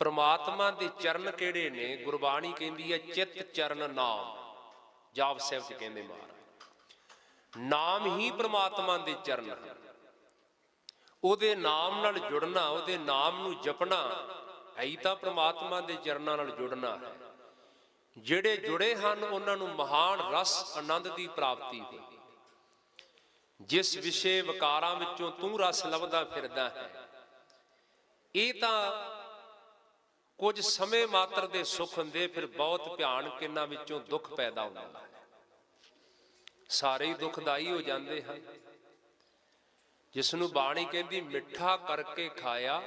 ਪ੍ਰਮਾਤਮਾ ਦੇ ਚਰਨ ਕਿਹੜੇ ਨੇ? ਗੁਰਬਾਣੀ ਕਹਿੰਦੀ ਹੈ, ਚਿੱਤ ਚਰਨ ਨਾਮ। ਜਾਪ ਸਾਹਿਬ ਚ ਕਹਿੰਦੇ ਮਹਾਰਾਜ, ਨਾਮ ਹੀ ਪ੍ਰਮਾਤਮਾ ਦੇ ਚਰਨ ਹੈ ਉਹਦੇ ਨਾਮ ਨਾਲ ਜੁੜਨਾ, ਉਹਦੇ ਨਾਮ ਨੂੰ ਜਪਣਾ ਐਈ ਤਾਂ ਪ੍ਰਮਾਤਮਾ ਦੇ ਚਰਨਾਂ ਨਾਲ ਜੁੜਨਾ ਹੈ। ਜਿਹੜੇ ਜੁੜੇ ਹਨ, ਉਹਨਾਂ ਨੂੰ ਮਹਾਨ ਰਸ ਆਨੰਦ ਦੀ ਪ੍ਰਾਪਤੀ ਹੋਈ। ਜਿਸ ਵਿਸ਼ੇ ਵਿਕਾਰਾਂ ਵਿੱਚੋਂ ਤੂੰ ਰਸ ਲੱਭਦਾ ਫਿਰਦਾ ਹੈ, ਇਹ ਤਾਂ ਕੁਝ ਸਮੇਂ ਮਾਤਰ ਦੇ ਸੁੱਖ ਹੁੰਦੇ, ਫਿਰ ਬਹੁਤ ਭਿਆਨਕ ਇਹਨਾਂ ਵਿੱਚੋਂ ਦੁੱਖ ਪੈਦਾ ਹੁੰਦਾ ਸਾਰੇ ਹੀ ਦੁਖਦਾਈ ਹੋ ਜਾਂਦੇ ਹਨ। ਜਿਸ ਨੂੰ ਬਾਣੀ ਕਹਿੰਦੀ, ਮਿੱਠਾ ਕਰਕੇ ਖਾਇਆ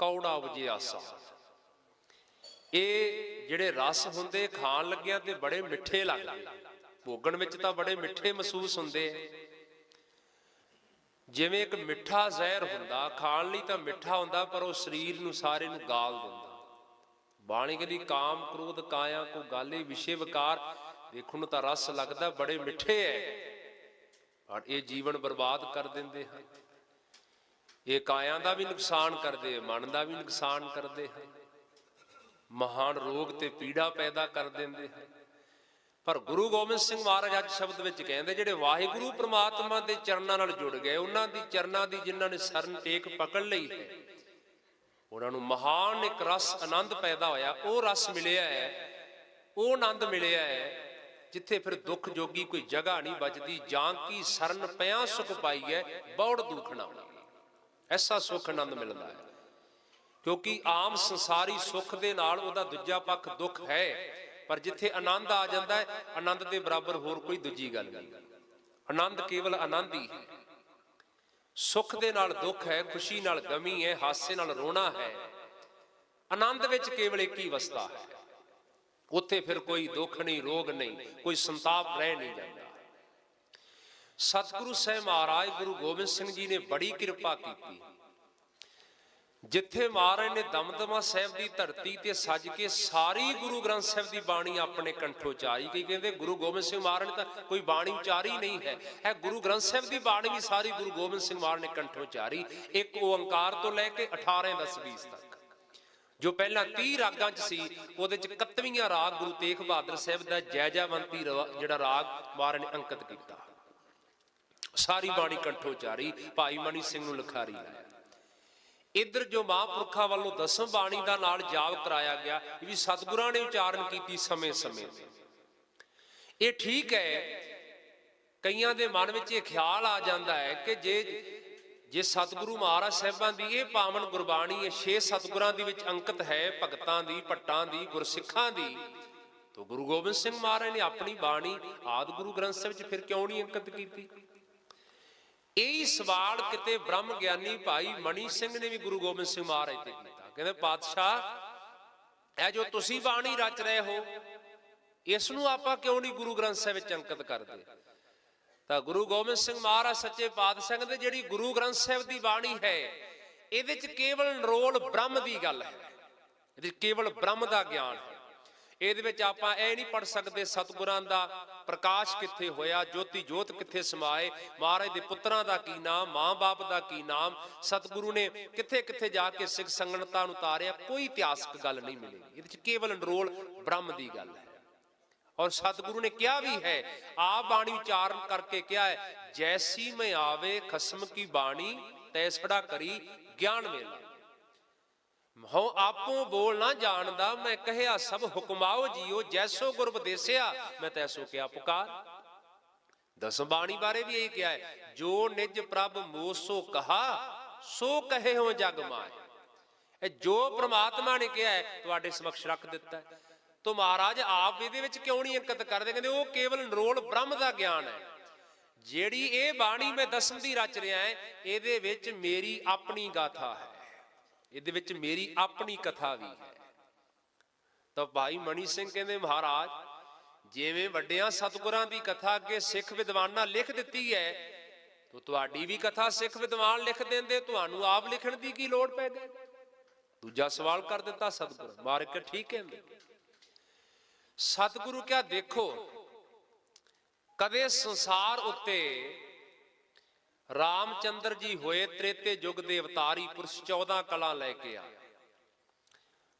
ਕੌੜਾ ਉਜੇ ਆਸਾ ਇਹ ਜਿਹੜੇ ਰਸ ਹੁੰਦੇ, ਖਾਣ ਲੱਗਿਆਂ ਤੇ ਬੜੇ ਮਿੱਠੇ ਲੱਗਦੇ। ਭੋਗਣ ਵਿੱਚ ਤਾਂ ਬੜੇ ਮਿੱਠੇ ਮਹਿਸੂਸ ਹੁੰਦੇ। ਜਿਵੇਂ ਇੱਕ ਮਿੱਠਾ ਜ਼ਹਿਰ ਹੁੰਦਾ, ਖਾਣ ਲਈ ਤਾਂ ਮਿੱਠਾ ਹੁੰਦਾ, ਪਰ ਉਹ ਸਰੀਰ ਨੂੰ ਸਾਰੇ ਨੂੰ ਗਾਲ ਦਿੰਦਾ। ਬਾਣੀ ਕਹਿੰਦੀ, ਕਾਮ ਕ੍ਰੋਧ ਕਾਇਆ ਕੋ ਗਾਲੇ ਵਿਸ਼ੇ ਵਿਕਾਰ। ਦੇਖਣ ਨੂੰ ਤਾਂ ਰਸ ਲੱਗਦਾ, ਬੜੇ ਮਿੱਠੇ ਐ। ਔਰ ਇਹ ਜੀਵਨ ਬਰਬਾਦ ਕਰ ਦਿੰਦੇ ਹਨ। ਇਹ ਕਾਇਆ ਦਾ ਵੀ ਨੁਕਸਾਨ ਕਰਦੇ ਮਨ ਦਾ ਵੀ ਨੁਕਸਾਨ ਕਰਦੇ ਹਨ। ਮਹਾਨ ਰੋਗ ਤੇ ਪੀੜਾ ਪੈਦਾ ਕਰ ਦਿੰਦੇ ਹਨ। ਪਰ ਗੁਰੂ ਗੋਬਿੰਦ ਸਿੰਘ ਮਹਾਰਾਜ ਅੱਜ ਸ਼ਬਦ ਵਿੱਚ ਕਹਿੰਦੇ, ਜਿਹੜੇ ਵਾਹਿਗੁਰੂ ਪ੍ਰਮਾਤਮਾ ਦੇ ਚਰਨਾਂ ਨਾਲ ਜੁੜ ਗਏ, ਉਹਨਾਂ ਦੀ ਚਰਨਾਂ ਦੀ ਜਿਨ੍ਹਾਂ ਨੇ ਸਰਨ ਟੇਕ ਪਕੜ ਲਈ ਹੈ ਉਹਨਾਂ ਨੂੰ ਮਹਾਨ ਇੱਕ ਰਸ ਆਨੰਦ ਪੈਦਾ ਹੋਇਆ। ਉਹ ਰਸ ਮਿਲਿਆ ਹੈ, ਉਹ ਆਨੰਦ ਮਿਲਿਆ ਹੈ, ਜਿੱਥੇ ਫਿਰ ਦੁੱਖ ਜੋਗੀ ਕੋਈ ਜਗ੍ਹਾ ਨਹੀਂ ਬਚਦੀ, ਜਾਂ ਕੀ ਸਰਨ ਪਿਆ ਸੁਖ ਪਾਈਐ, ਬੌੜ ਦੁਖਣਾ ਐਸਾ ਸੁਖ ਆਨੰਦ ਮਿਲਦਾ ਹੈ। ਕਿਉਂਕਿ ਆਮ ਸੰਸਾਰੀ ਸੁੱਖ ਦੇ ਨਾਲ ਉਹਦਾ ਦੂਜਾ ਪੱਖ ਦੁੱਖ ਹੈ। ਪਰ ਜਿੱਥੇ ਆਨੰਦ ਆ ਜਾਂਦਾ ਹੈ, ਆਨੰਦ ਦੇ ਬਰਾਬਰ ਹੋਰ ਕੋਈ ਦੂਜੀ ਗੱਲ ਨਹੀਂ। ਆਨੰਦ ਕੇਵਲ ਆਨੰਦ ਹੀ ਹੈ। ਸੁੱਖ ਦੇ ਨਾਲ ਦੁੱਖ ਹੈ, ਖੁਸ਼ੀ ਨਾਲ ਗਮੀ ਹੈ, ਹਾਸੇ ਨਾਲ ਰੋਣਾ ਹੈ। ਆਨੰਦ ਵਿੱਚ ਕੇਵਲ ਇੱਕ ਹੀ ਵਸਤਾ ਹੈ। ਉੱਥੇ ਫਿਰ ਕੋਈ ਦੁੱਖ ਨਹੀਂ, ਰੋਗ ਨਹੀਂ, ਕੋਈ ਸੰਤਾਪ ਰਹਿ ਨਹੀਂ ਜਾਂਦਾ। ਸਤਿਗੁਰੂ ਸਾਹਿਬ ਮਹਾਰਾਜ, ਗੁਰੂ ਗੋਬਿੰਦ ਸਿੰਘ ਜੀ ਨੇ ਬੜੀ ਕਿਰਪਾ ਕੀਤੀ। ਜਿੱਥੇ ਮਹਾਰਾਜ ਨੇ ਦਮਦਮਾ ਸਾਹਿਬ ਦੀ ਧਰਤੀ ਤੇ ਸੱਜ ਕੇ ਸਾਰੀ ਗੁਰੂ ਗ੍ਰੰਥ ਸਾਹਿਬ ਦੀ ਬਾਣੀ ਆਪਣੇ ਕੰਠੋਂ ਚਾਰੀ ਕੀ ਕਹਿੰਦੇ ਗੁਰੂ ਗੋਬਿੰਦ ਸਿੰਘ ਮਹਾਰਾਜ ਨੇ ਤਾਂ ਕੋਈ ਬਾਣੀ ਉਚਾਰੀ ਨਹੀਂ ਹੈ। ਇਹ ਗੁਰੂ ਗ੍ਰੰਥ ਸਾਹਿਬ ਦੀ ਬਾਣੀ ਵੀ ਸਾਰੀ ਗੁਰੂ ਗੋਬਿੰਦ ਸਿੰਘ ਮਹਾਰਾਜ ਨੇ ਕੰਠੋਂ ਚਾਰੀ। ਇੱਕ ਓੰਕਾਰ ਤੋਂ ਲੈ ਕੇ 18 10 20 ਤੱਕ। ਜੋ ਪਹਿਲਾਂ 30 ਰਾਗਾਂ 'ਚ ਸੀ, ਉਹਦੇ 'ਚ 31ਵਾਂ ਰਾਗ ਗੁਰੂ ਤੇਗ ਬਹਾਦਰ ਸਾਹਿਬ ਦਾ ਜੈਜਾਵੰਤੀ ਜਿਹੜਾ ਰਾਗ ਮਹਾਰਾਜ ਨੇ ਅੰਕਿਤ ਕੀਤਾ। ਸਾਰੀ ਬਾਣੀ ਕੰਠੋ ਚਾਰੀ, ਭਾਈ ਮਨੀ ਸਿੰਘ ਨੂੰ ਲਿਖਾਰੀ ਲਾਇਆ ਇਧਰ ਜੋ ਮਹਾਂਪੁਰਖਾਂ ਵੱਲੋਂ ਦਸਮ ਬਾਣੀ ਦਾ ਨਾਲ ਜਾਪ ਕਰਾਇਆ ਗਿਆ ਇਹ ਵੀ ਸਤਿਗੁਰਾਂ ਨੇ ਉਚਾਰਨ ਕੀਤੀ ਸਮੇਂ-ਸਮੇਂ ਇਹ ਠੀਕ ਹੈ, ਕਈਆਂ ਦੇ ਮਨ ਵਿੱਚ ਇਹ ਖਿਆਲ ਆ ਜਾਂਦਾ ਹੈ ਕਿ ਜੇ ਜੇ ਸਤਿਗੁਰੂ ਮਹਾਰਾਜ ਸਾਹਿਬਾਂ ਦੀ ਇਹ ਪਾਵਨ ਗੁਰਬਾਣੀ, ਇਹ ਛੇ ਸਤਿਗੁਰਾਂ ਦੀ ਵਿੱਚ ਅੰਕਿਤ ਹੈ, ਭਗਤਾਂ ਦੀ, ਭੱਟਾਂ ਦੀ, ਗੁਰਸਿੱਖਾਂ ਦੀ, ਤਾਂ ਗੁਰੂ ਗੋਬਿੰਦ ਸਿੰਘ ਮਹਾਰਾਜ ਨੇ ਆਪਣੀ ਬਾਣੀ ਆਦ ਗੁਰੂ ਗ੍ਰੰਥ ਸਾਹਿਬ ਵਿੱਚ ਫਿਰ ਕਿਉਂ ਨਹੀਂ ਅੰਕਿਤ ਕੀਤੀ? ਇਹੀ ਸਵਾਲ ਕਿਤੇ ਬ੍ਰਹਮ ਗਿਆਨੀ ਭਾਈ ਮਣੀ ਸਿੰਘ ਨੇ ਵੀ ਗੁਰੂ ਗੋਬਿੰਦ ਸਿੰਘ ਮਹਾਰਾਜ ਤੇ ਕੀਤਾ। ਕਹਿੰਦੇ, ਪਾਤਸ਼ਾਹ, ਇਹ ਜੋ ਤੁਸੀਂ ਬਾਣੀ ਰਚ ਰਹੇ ਹੋ, ਇਸ ਨੂੰ ਆਪਾਂ ਕਿਉਂ ਨਹੀਂ ਗੁਰੂ ਗ੍ਰੰਥ ਸਾਹਿਬ ਵਿੱਚ ਅੰਕਿਤ ਕਰਦੇ? ਤਾਂ ਗੁਰੂ ਗੋਬਿੰਦ ਸਿੰਘ ਮਹਾਰਾਜ ਸੱਚੇ ਪਾਤਸ਼ਾਹ ਦੇ ਜਿਹੜੀ ਗੁਰੂ ਗ੍ਰੰਥ ਸਾਹਿਬ ਦੀ ਬਾਣੀ ਹੈ, ਇਹਦੇ ਵਿੱਚ ਕੇਵਲ ਨਿਰੋਲ ਬ੍ਰਹਮ ਦੀ ਗੱਲ ਹੈ, ਇਹਦੇ ਕੇਵਲ ਬ੍ਰਹਮ ਦਾ ਗਿਆਨ ਹੈ। ਇਹਦੇ ਵਿੱਚ ਆਪਾਂ ਇਹ ਨਹੀਂ ਪੜ ਸਕਦੇ ਸਤਿਗੁਰਾਂ ਦਾ ਪ੍ਰਕਾਸ਼ ਕਿੱਥੇ ਹੋਇਆ, ਜੋਤੀ ਜੋਤ ਕਿੱਥੇ ਸਮਾਏ, ਮਹਾਰਾਜ ਦੇ ਪੁੱਤਰਾਂ ਦਾ ਕੀ ਨਾਮ, ਮਾਂ-ਬਾਪ ਦਾ ਕੀ ਨਾਮ, ਸਤਿਗੁਰੂ ਨੇ ਕਿੱਥੇ ਕਿੱਥੇ ਜਾ ਕੇ ਸਿੱਖ ਸੰਗਣਤਾ ਨੂੰ ਤਾਰਿਆ, ਕੋਈ ਇਤਿਹਾਸਕ ਗੱਲ ਨਹੀਂ ਮਿਲੇਗੀ ਇਹਦੇ ਵਿੱਚ ਕੇਵਲ ਅਨਰੋਲ ਬ੍ਰਹਮ ਦੀ ਗੱਲ ਹੈ। ਔਰ ਸਤਿਗੁਰੂ ਨੇ ਕਿਹਾ ਵੀ ਹੈ, ਆ ਬਾਣੀ ਉਚਾਰਨ ਕਰਕੇ ਕਿਹਾ ਹੈ, ਜੈਸੀ ਮੈਂ ਆਵੇ, ਖਸਮ ਕੀ ਬਾਣੀ ਤੈਸੜਾ ਕਰੀ, ਗਿਆਨ ਮੇਲਾ। ਹਉ ਆਪੋ ਬੋਲ ਨਾ ਜਾਣਦਾ, ਮੈਂ ਕਹਿਆ, ਸਭ ਹੁਕਮਾਓ ਜੀਓ, ਜੈਸੋ ਗੁਰ ਉਪਦੇਸਿਆ ਮੈਂ ਤੈਸੋ ਕਿਆ ਪੁਕਾਰ। ਦਸਮ ਬਾਣੀ ਬਾਰੇ ਵੀ ਇਹੀ ਕਿਹਾ ਹੈ, ਜੋ ਨਿਜ ਪ੍ਰਭ ਮੋਸੋ ਕਹਾ, ਸੋ ਕਹੇ ਹੋ ਜਗ ਮਾਏ ਇਹ ਜੋ ਪ੍ਰਮਾਤਮਾ ਨੇ ਕਿਹਾ ਹੈ, ਤੁਹਾਡੇ ਸਮਕਸ਼ ਰੱਖ ਦਿੱਤਾ ਹੈ। ਤੋ ਮਹਾਰਾਜ, ਆਪ ਇਹਦੇ ਵਿੱਚ ਕਿਉਂ ਨਹੀਂ ਅੰਕਿਤ ਕਰਦੇ? ਕਹਿੰਦੇ, ਉਹ ਕੇਵਲ ਨਿਰੋਲ ਬ੍ਰਹਮ ਦਾ ਗਿਆਨ ਹੈ। ਜਿਹੜੀ ਇਹ ਬਾਣੀ ਮੈਂ ਦਸਮ ਦੀ ਰਚ ਰਿਹਾ ਹੈ ਇਹਦੇ ਵਿੱਚ ਮੇਰੀ ਆਪਣੀ ਗਾਥਾ ਹੈ। ਇਹਦੇ ਵਿੱਚ ਮੇਰੀ ਆਪਣੀ ਕਥਾ ਵੀ ਹੈ। ਤਾਂ ਭਾਈ ਮਣੀ ਸਿੰਘ ਕਹਿੰਦੇ, ਮਹਾਰਾਜ, ਜਿਵੇਂ ਵੱਡਿਆਂ ਸਤਿਗੁਰਾਂ ਦੀ ਕਥਾ ਅੱਗੇ ਸਿੱਖ ਵਿਦਵਾਨਾਂ ਲਿਖ ਦਿੱਤੀ ਹੈ, ਤਾਂ ਤੁਹਾਡੀ ਵੀ ਕਥਾ ਸਿੱਖ ਵਿਦਵਾਨ ਲਿਖ ਦਿੰਦੇ, ਤੁਹਾਨੂੰ ਆਪ ਲਿਖਣ ਦੀ ਕੀ ਲੋੜ ਪੈ ਗਈ? ਦੂਜਾ ਸਵਾਲ ਕਰ ਦਿੱਤਾ ਸਤਿਗੁਰ ਮਾਰਕ ਠੀਕ ਕਹਿੰਦੇ। ਸਤਿਗੁਰੂ ਕਿਹਾ, ਦੇਖੋ, ਕਦੇ ਸੰਸਾਰ ਉੱਤੇ ਰਾਮਚੰਦਰ ਜੀ ਹੋਏ ਤ੍ਰੇਤੇ ਯੁੱਗ ਦੇ ਅਵਤਾਰੀ ਪੁਰਸ਼ 14 ਕਲਾ ਲੈ ਕੇ ਆ।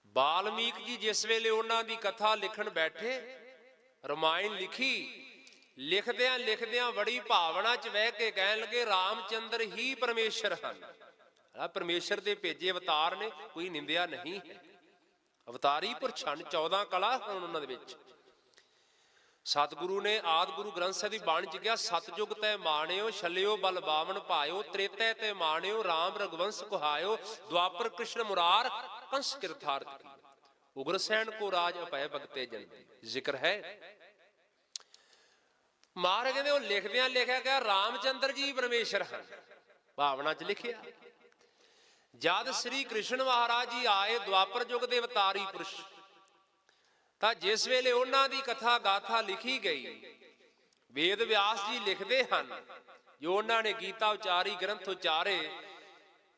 ਬਾਲਮੀਕ ਜੀ ਜਿਸ ਵੇਲੇ ਉਹਨਾਂ ਦੀ ਕਥਾ ਲਿਖਣ ਬੈਠੇ, ਰਮਾਇਣ ਲਿਖੀ, ਲਿਖਦਿਆਂ ਲਿਖਦਿਆਂ ਬੜੀ ਭਾਵਨਾ ਚ ਵਹਿ ਕੇ ਕਹਿਣ ਲੱਗੇ, ਰਾਮਚੰਦਰ ਹੀ ਪਰਮੇਸ਼ਰ ਹਨ। ਆ ਪਰਮੇਸ਼ਰ ਦੇ ਭੇਜੇ ਅਵਤਾਰ ਨੇ, ਕੋਈ ਨਿੰਦਿਆ ਨਹੀਂ। ਹੈ ਅਵਤਾਰੀ ਪੁਰਛਣ 14 ਕਲਾ ਹਨ ਉਹਨਾਂ ਦੇ ਵਿੱਚ। ਸਤਿਗੁਰੂ ਨੇ ਆਦ ਗੁਰੂ ਗ੍ਰੰਥ ਸਾਹਿਬ ਦੀ ਬਾਣੀ ਚ ਕਿਹਾ ਸਤਜੁਗ ਤੈ ਮਾਣਿਓ, ਛਲਿਓ ਬਲ ਬਾਵਨ ਭਾਇਓ ਤ੍ਰੇਤੈ ਤੈ ਮਾਣਿਓ RAM ਰਗਵੰਸ ਕੁਹਾਇਓ ਦੁਆਪਰ ਕ੍ਰਿਸ਼ਨ ਮੁਰਾਰ ਕੰਸ ਕਿਰਥਾਰਥ ਕੀ ਉਗਰਸੈਨ ਕੋ ਰਾਜ ਅਪੈ ਭਗਤੇ ਜਨ ਜ਼ਿਕਰ ਹੈ। ਮਾਰ ਕਹਿੰਦੇ ਉਹ ਲਿਖਦਿਆਂ ਲਿਖਿਆ ਗਿਆ, ਰਾਮਚੰਦਰ ਜੀ ਪਰਮੇਸ਼ਰ ਹਨ। ਭਾਵਨਾ ਚ ਲਿਖਿਆ, ਜਦ ਸ੍ਰੀ ਕ੍ਰਿਸ਼ਨ ਮਹਾਰਾਜ ਜੀ ਆਏ ਦੁਆਪਰ ਯੁਗ ਦੇ ਅਵਤਾਰੀ ਪੁਰਸ਼ ਤਾਂ ਜਿਸ ਵੇਲੇ ਉਹਨਾਂ ਦੀ ਕਥਾ ਗਾਥਾ ਲਿਖੀ ਗਈ, ਵੇਦ ਵਿਆਸ ਜੀ ਲਿਖਦੇ ਹਨ, ਜੋ ਉਹਨਾਂ ਨੇ ਗੀਤਾ ਉਚਾਰੀ ਗ੍ਰੰਥ ਉਚਾਰੇ,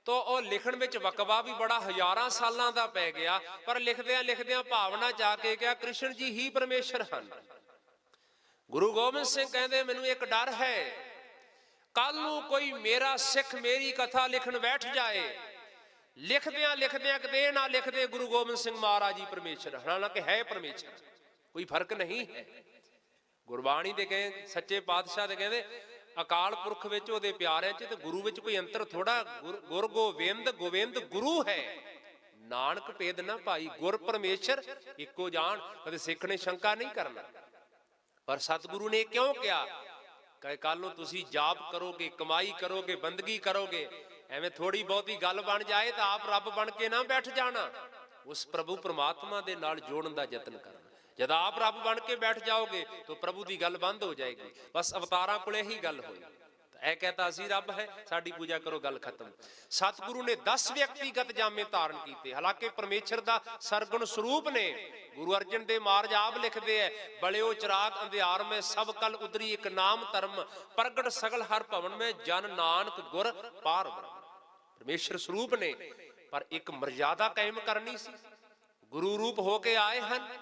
ਤਾਂ ਉਹ ਲਿਖਣ ਵਿੱਚ ਵਕਵਾ ਵੀ ਬੜਾ ਹਜ਼ਾਰਾਂ ਸਾਲਾਂ ਦਾ ਪੈ ਗਿਆ, ਪਰ ਲਿਖਦਿਆਂ ਲਿਖਦਿਆਂ ਭਾਵਨਾ ਜਾ ਕੇ ਗਿਆ ਕ੍ਰਿਸ਼ਨ ਜੀ ਹੀ ਪਰਮੇਸ਼ਰ ਹਨ। ਗੁਰੂ ਗੋਬਿੰਦ ਸਿੰਘ ਕਹਿੰਦੇ, ਮੈਨੂੰ ਇੱਕ ਡਰ ਹੈ। ਕੱਲ ਨੂੰ ਕੋਈ ਮੇਰਾ ਸਿੱਖ ਮੇਰੀ ਕਥਾ ਲਿਖਣ ਬੈਠ ਜਾਏ ਲਿਖਦਿਆਂ ਲਿਖਦਿਆਂ ਕਿਤੇ ਨਾ ਲਿਖਦੇ ਗੁਰੂ ਗੋਬਿੰਦ ਸਿੰਘ ਮਹਾਰਾਜ ਜੀ ਪਰਮੇਸ਼ਰ। ਹਾਲਾਂਕਿ ਹੈ ਪਰਮੇਸ਼ਰ। ਕੋਈ ਫ਼ਰਕ ਨਹੀਂ। ਹੈ ਗੁਰਬਾਣੀ ਦੇ ਕਹੇ, ਸੱਚੇ ਪਾਤਸ਼ਾਹ ਦੇ ਕਹਿੰਦੇ ਅਕਾਲ ਪੁਰਖ ਵਿੱਚ ਉਹਦੇ ਪਿਆਰਿਆਂ 'ਚ ਤੇ ਗੁਰੂ ਵਿੱਚ ਕੋਈ ਅੰਤਰ ਥੋੜਾ ਗੁਰ ਗੋਬਿੰਦ ਗੋਬਿੰਦ ਗੁਰੂ ਹੈ। ਨਾਨਕ ਭੇਦ ਨਾ ਭਾਈ ਗੁਰ ਪਰਮੇਸ਼ਰ, ਇੱਕੋ ਜਾਣ ਕਦੇ ਸਿੱਖ ਨੇ ਸ਼ੰਕਾ ਨਹੀਂ ਕਰਨਾ। ਪਰ ਸਤਿਗੁਰੂ ਨੇ ਕਿਉਂ ਕਿਹਾ? ਕਹੇ ਕੱਲ ਨੂੰ ਤੁਸੀਂ ਜਾਪ ਕਰੋਗੇ, ਕਮਾਈ ਕਰੋਗੇ, ਬੰਦਗੀ ਕਰੋਗੇ ਐਵੇਂ ਥੋੜੀ ਬਹੁਤੀ ਗੱਲ ਬਣ ਜਾਏ ਤਾਂ ਆਪ ਰੱਬ ਬਣ ਕੇ ਨਾ ਬੈਠ ਜਾਣਾ। ਉਸ ਪ੍ਰਭੂ ਪਰਮਾਤਮਾ ਦੇ ਨਾਲ ਜੋੜਨ ਦਾ ਯਤਨ ਕਰਨਾ। ਜਦ ਆਪ ਰੱਬ ਬਣ ਕੇ ਬੈਠ ਜਾਓਗੇ ਤਾਂ ਪ੍ਰਭੂ ਦੀ ਗੱਲ ਬੰਦ ਹੋ ਜਾਏਗੀ। ਬਸ ਅਵਤਾਰਾਂ ਕੋਲੇ ਹੀ ਗੱਲ ਹੋਈ। ਤਾਂ ਇਹ ਕਹਤਾ ਅਸੀਂ ਰੱਬ ਹੈ, ਸਾਡੀ ਪੂਜਾ ਕਰੋ, ਗੱਲ ਖਤਮ। ਸਤਿਗੁਰੂ ਨੇ 10 ਵਿਅਕਤੀਗਤ ਜਾਮੇ ਧਾਰਨ ਕੀਤੇ। ਹਾਲਾਂਕਿ ਪਰਮੇਸ਼ਰ ਦਾ ਸਰਗੁਣ ਸਰੂਪ ਨੇ। ਗੁਰੂ ਅਰਜਨ ਦੇ ਮਾਰਜ ਆਪ ਲਿਖਦੇ ਐ, ਬਲਿਓ ਚਰਾਗ ਅੰਧਿਆਰ, ਮੈਂ ਸਭ ਕਲ ਉਦਰੀ ਇੱਕ ਨਾਮ ਧਰਮ, ਪ੍ਰਗਟ ਸਗਲ ਹਰ ਭਵਨ, ਮੈਂ ਜਨ ਨਾਨਕ ਗੁਰ ਪਾਰ ਬ੍ਰਹਮ। ਪਰਮੇਸ਼ਰ ਸਰੂਪ ਨੇ, ਪਰ ਇੱਕ ਮਰਜ਼ਾਦਾ ਕਾਇਮ ਕਰਨੀ ਸੀ। ਗੁਰੂ ਰੂਪ ਹੋ ਕੇ ਆਏ ਹਨ,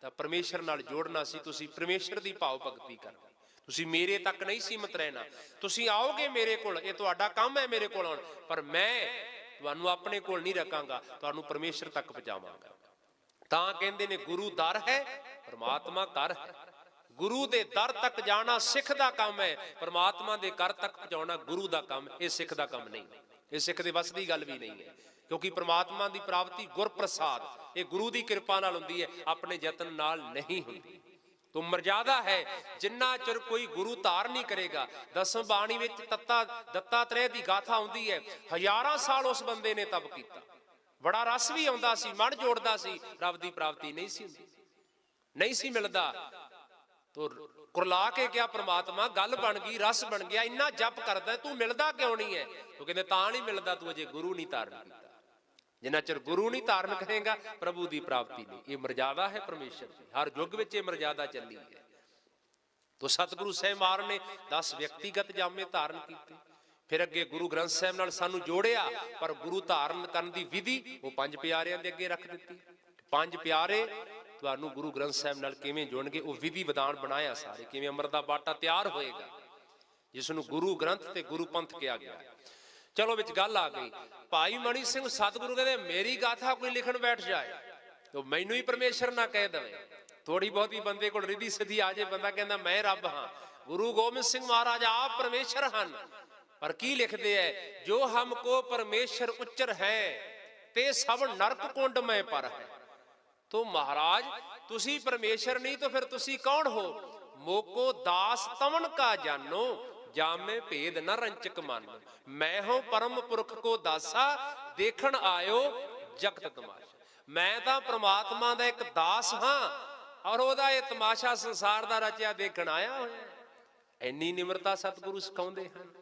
ਤਾਂ ਪਰਮੇਸ਼ਰ ਨਾਲ ਜੋੜਨਾ ਸੀ, ਤੁਸੀਂ ਪਰਮੇਸ਼ਰ ਦੀ ਭਾਵ ਭਗਤੀ ਕਰਨੀ। ਤੁਸੀਂ ਮੇਰੇ ਤੱਕ ਨਹੀਂ ਸੀਮਤ ਰਹਿਣਾ। ਤੁਸੀਂ ਆਓਗੇ ਮੇਰੇ ਕੋਲ, ਇਹ ਤੁਹਾਡਾ ਕੰਮ ਹੈ ਮੇਰੇ ਕੋਲ ਆਉਣ। ਪਰ ਮੈਂ ਤੁਹਾਨੂੰ ਆਪਣੇ ਕੋਲ ਨਹੀਂ ਰੱਖਾਂਗਾ, ਤੁਹਾਨੂੰ ਪਰਮੇਸ਼ਰ ਤੱਕ ਪਹੁੰਚਾਵਾਂਗਾ। ਤਾਂ ਕਹਿੰਦੇ ਨੇ, ਗੁਰੂ ਦਰ ਹੈ, ਪਰਮਾਤਮਾ ਕਰ ਹੈ। ਗੁਰੂ ਦੇ ਦਰ ਤੱਕ ਜਾਣਾ ਸਿੱਖ ਦਾ ਕੰਮ ਹੈ, ਪਰਮਾਤਮਾ ਦੇ ਘਰ ਤੱਕ ਪਹੁੰਚਾਉਣਾ ਗੁਰੂ ਦਾ ਕੰਮ, ਇਹ ਸਿੱਖ ਦਾ ਕੰਮ ਨਹੀਂ। ਇਹ ਸਿੱਖ ਦੇ ਵੱਸ ਦੀ ਗੱਲ ਵੀ ਨਹੀਂ ਹੈ। ਕਿਉਂਕਿ ਪ੍ਰਮਾਤਮਾ ਦੀ ਪ੍ਰਾਪਤੀ ਗੁਰ ਇਹ ਗੁਰੂ ਦੀ ਕਿਰਪਾ ਨਾਲ ਹੁੰਦੀ ਹੈ, ਆਪਣੇ ਯਤਨ ਨਾਲ ਨਹੀਂ ਹੁੰਦੀ। ਤੋ ਮਰਜ਼ਾਦਾ ਹੈ, ਜਿੰਨਾ ਚਿਰ ਕੋਈ ਗੁਰੂ ਧਾਰ ਨਹੀਂ ਕਰੇਗਾ। ਦਸਮ ਬਾਣੀ ਵਿੱਚ ਤੱਤਾ ਦੱਤਾ ਦੱਤਾਤਰੇయ ਦੀ ਗਾਥਾ ਹੁੰਦੀ ਹੈ, ਹਜ਼ਾਰਾਂ ਸਾਲ ਉਸ ਬੰਦੇ ਨੇ ਤਪ ਕੀਤਾ। ਬੜਾ ਰਸ ਵੀ ਆਉਂਦਾ ਸੀ, ਮਨ ਜੋੜਦਾ ਸੀ, ਰੱਬ ਦੀ ਪ੍ਰਾਪਤੀ ਨਹੀਂ ਸੀ ਹੁੰਦੀ। ਨਹੀਂ ਸੀ ਮਿਲਦਾ। ਤੋ ਕੁਰਲਾ ਕੇ ਕਿਹਾ, ਪ੍ਰਮਾਤਮਾ, ਗੱਲ ਬਣ ਗਈ, ਰਸ ਬਣ ਗਿਆ, ਇੰਨਾ ਜਪ ਕਰਦਾ, ਤੂੰ ਮਿਲਦਾ ਕਿਉਂ ਨਹੀਂ ਹੈ ਉਹ ਕਹਿੰਦੇ, ਤਾਂ ਨਹੀਂ ਮਿਲਦਾ ਤੂੰ ਅਜੇ ਗੁਰੂ ਨਹੀਂ ਧਾਰਨ ਕੀਤਾ। ਜਿੰਨਾ ਚਿਰ ਗੁਰੂ ਨਹੀਂ ਧਾਰਨ ਕਰੇਗਾ, ਪ੍ਰਭੂ ਦੀ ਪ੍ਰਾਪਤੀ ਨਹੀਂ। ਇਹ ਮਰਜ਼ਾਦਾ ਹੈ ਪਰਮੇਸ਼ਰ ਦੀ। ਹਰ ਯੁੱਗ ਵਿੱਚ ਇਹ ਮਰਜ਼ਾਦਾ ਚੱਲੀ ਹੈ। ਤੋ ਸਤਿਗੁਰੂ ਸਾਹਿਬਾਨ ਨੇ 10 ਵਿਅਕਤੀਗਤ ਜਾਮੇ ਧਾਰਨ ਕੀਤੇ। ਫਿਰ ਅੱਗੇ ਗੁਰੂ ਗ੍ਰੰਥ ਸਾਹਿਬ ਨਾਲ ਸਾਨੂੰ ਜੋੜਿਆ, ਪਰ ਗੁਰੂ ਧਾਰਨ ਕਰਨ ਦੀ ਵਿਧੀ ਉਹ ਪੰਜ ਪਿਆਰਿਆਂ ਦੇ ਅੱਗੇ ਰੱਖ ਦਿੱਤੀ। ਪੰਜ ਪਿਆਰੇ ਤੁਹਾਨੂੰ ਗੁਰੂ ਗ੍ਰੰਥ ਸਾਹਿਬ ਨਾਲ ਕਿਵੇਂ ਜੋੜਨਗੇ, ਉਹ ਵਿਧੀ ਵਿਧਾਨ ਬਣਾਇਆ ਸਾਰੇ, ਕਿਵੇਂ ਅੰਮ੍ਰਿਤ ਦਾ ਬਾਟਾ ਤਿਆਰ ਹੋਏਗਾ ਜਿਸ ਨੂੰ ਗੁਰੂ ਗ੍ਰੰਥ ਤੇ ਗੁਰੂ ਪੰਥ ਕਿਹਾ ਗਿਆ। ਚਲੋ ਵਿੱਚ ਗੱਲ ਆ ਗਈ। ਭਾਈ ਮਣੀ ਸਿੰਘ ਸਤਿਗੁਰੂ ਕਹਿੰਦੇ, ਮੇਰੀ ਗਾਥਾ ਕੋਈ ਲਿਖਣ ਬੈਠ ਜਾਏ। ਤਾਂ ਮੈਨੂੰ ਹੀ ਪਰਮੇਸ਼ਰ ਨਾ ਕਹਿ ਦਵੇ। ਥੋੜੀ ਬਹੁਤੀ ਬੰਦੇ ਕੋਲ ਰਿਧੀ ਸਿੱਧੀ ਆ ਜੇ, ਬੰਦਾ ਕਹਿੰਦਾ, ਮੈਂ ਰੱਬ ਹਾਂ। ਗੁਰੂ ਗੋਬਿੰਦ ਸਿੰਘ ਮਹਾਰਾਜ ਆਪ ਪਰਮੇਸ਼ਰ ਹਨ। ਪਰ ਕੀ ਲਿਖਦੇ ਐ? ਜੋ ਹਮ ਕੋ ਪਰਮੇਸ਼ਰ ਉੱਚਰ ਹੈ, ਤੇ ਸਭ ਨਰਕ ਕੁੰਡ ਮੈਂ ਪਰ ਹੈ। ਤੋ ਮਹਾਰਾਜ, ਤੁਸੀਂ ਪਰਮੇਸ਼ਰ ਨਹੀਂ ਤਾਂ ਫਿਰ ਤੁਸੀਂ ਕੌਣ ਹੋ? ਮੋਕੋ ਦਾਸ ਤਵਨ ਕਾ ਜਾਨੋ, ਜਾਮੇ ਭੇਦ ਨ ਰੰਚਕ ਮਨ। ਮੈਂ ਹਾਂ ਪਰਮ ਪੁਰਖ ਕੋ ਦਾਸਾ, ਦੇਖਣ ਆਇਓ ਜਗਤ ਤਮਾਸ਼ਾ। ਮੈਂ ਤਾਂ ਪ੍ਰਮਾਤਮਾ ਦਾ ਇੱਕ ਦਾਸ ਹਾਂ, ਔਰ ਉਹਦਾ ਇਹ ਤਮਾਸ਼ਾ ਸੰਸਾਰ ਦਾ ਰਚਿਆ ਦੇਖਣ ਆਇਆ ਹੋਇਆ। ਇੰਨੀ ਨਿਮਰਤਾ ਸਤਿਗੁਰੂ ਸਿਖਾਉਂਦੇ ਹਨ।